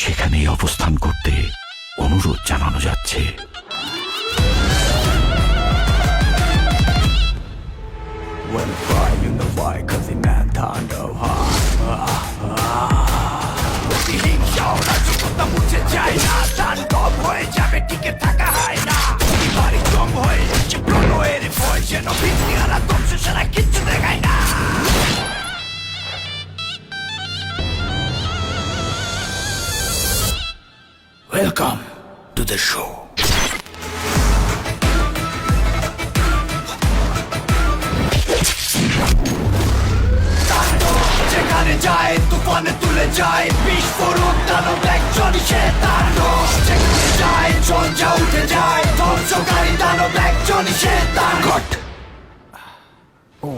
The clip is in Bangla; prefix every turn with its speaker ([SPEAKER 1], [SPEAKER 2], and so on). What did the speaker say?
[SPEAKER 1] সেখানেই অবস্থান করতে অনুরোধ জানানো যাচ্ছে
[SPEAKER 2] When crying in the why cause the man Welcome to the show. যেখানে যায় তুফানে তুলে যায় বিস্ফোরক দানব একজন সে তার রস। যেখানে যায় চর্চা উঠে যায় ধ্বংসকারী দানব একজন সে তার ঘট ও